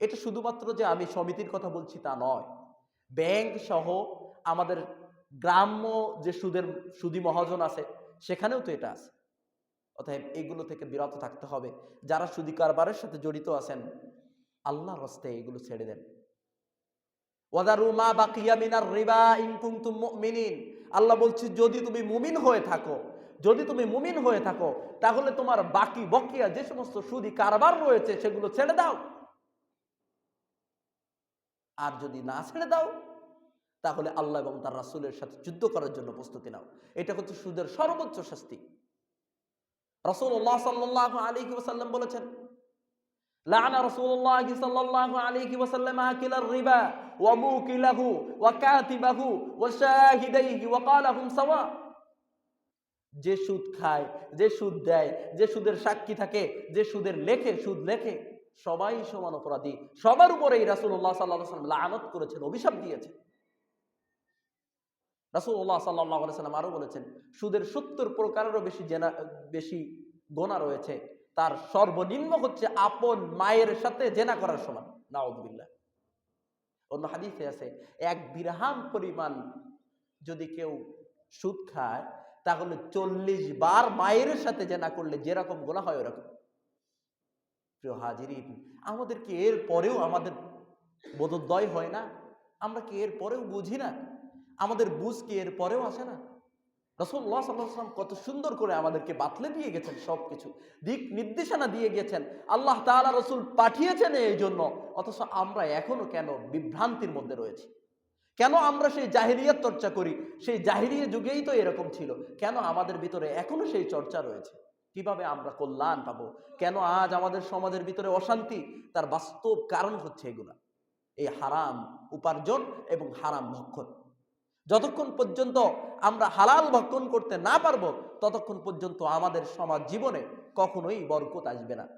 এটা শুধুমাত্র যে আমি সমিতির কথা বলছি তা নয়। ব্যাংক সহ আমাদের গ্রাম্য যে সুদের, সুদি মহাজন আছে, সেখানেও তো এটা আছে। অতএব এগুলো থেকে বিরত থাকতে হবে। যারা সুদি কারবারের সাথে জড়িত আছেন, আল্লাহর হস্তে এগুলো ছেড়ে দেন। ওয়াদারু মা বাকিয়া মিনার রিবা ইন কুনতুম মুমিনিন। আল্লাহ বলছে, যদি তুমি মুমিন হয়ে থাকো, যদি তুমি মুমিন হয়ে থাকো, তাহলে তোমার বাকি বকিয়া যে সমস্ত সুদি কারবার রয়েছে, সেগুলো ছেড়ে দাও। আর যদি না ছেড়ে দাও, তাহলে আল্লাহ এবং তার রাসূলের সাথে যুদ্ধ করার জন্য প্রস্তুতি নাও। এটা হচ্ছে সুদের সর্বোচ্চ শাস্তি। রাসূলুল্লাহ সাল্লাল্লাহু আলাইহি ওয়াসাল্লাম বলেছেন রিবা ওয়া সাওয়া। যে সুদ খায়, যে সুদ দেয়, যে সুদের সাক্ষী থাকে, যে সুদের লেখে, সুদ লেখে সবাই সমান অপরাধী। সবার উপরেই রাসূলুল্লাহ সাল্লাল্লাহু আলাইহি ওয়াসাল্লাম লানত করেছেন, অভিশাপ দিয়েছেন। রাসূলুল্লাহ সাল্লাল্লাহু আলাইহি সাল্লাম আরও বলেছেন, সুদের সত্তর প্রকারেরও বেশি জেনা, বেশি গোনা রয়েছে। তার সর্বনিম্ন হচ্ছে আপন মায়ের সাথে জেনা করার সমান। অন্য হাদিসে আছে, এক বিরহাম পরিমাণ যদি কেউ সুদ খায়, তাহলে চল্লিশ বার মায়ের সাথে জেনা করলে যেরকম গোনা হয় ওরকম। প্রিয় হাজিরিন আমাদের কি এর পরেও আমাদের বোধোদয় হয় না। আমরা কি এর পরেও বুঝি না? আমাদের বুঝ কি এর পরেও আসে না? রসুল্লাহ সাল্লাম কত সুন্দর করে আমাদেরকে বাতলে দিয়ে গেছেন সব কিছু দিক নির্দেশনা দিয়ে গেছেন। আল্লাহ তাআলা রসুল পাঠিয়েছেন এই জন্য। অথচ আমরা এখনও কেন বিভ্রান্তির মধ্যে রয়েছি? কেন আমরা সেই জাহিরিয়ার চর্চা করি? সেই জাহিরিয়া যুগেই তো এরকম ছিল। কেন আমাদের ভিতরে এখনও সেই চর্চা রয়েছে? কীভাবে আমরা কল্যাণ পাবো? কেন আজ আমাদের সমাজের ভিতরে অশান্তি? তার বাস্তব কারণ হচ্ছে এগুলা। এই হারাম উপার্জন এবং হারাম ভক্ষণ। যতক্ষণ পর্যন্ত আমরা হালাল ভক্ষণ করতে না পারব, ততক্ষণ পর্যন্ত আমাদের সমাজ জীবনে কখনোই বরকত আসবে না।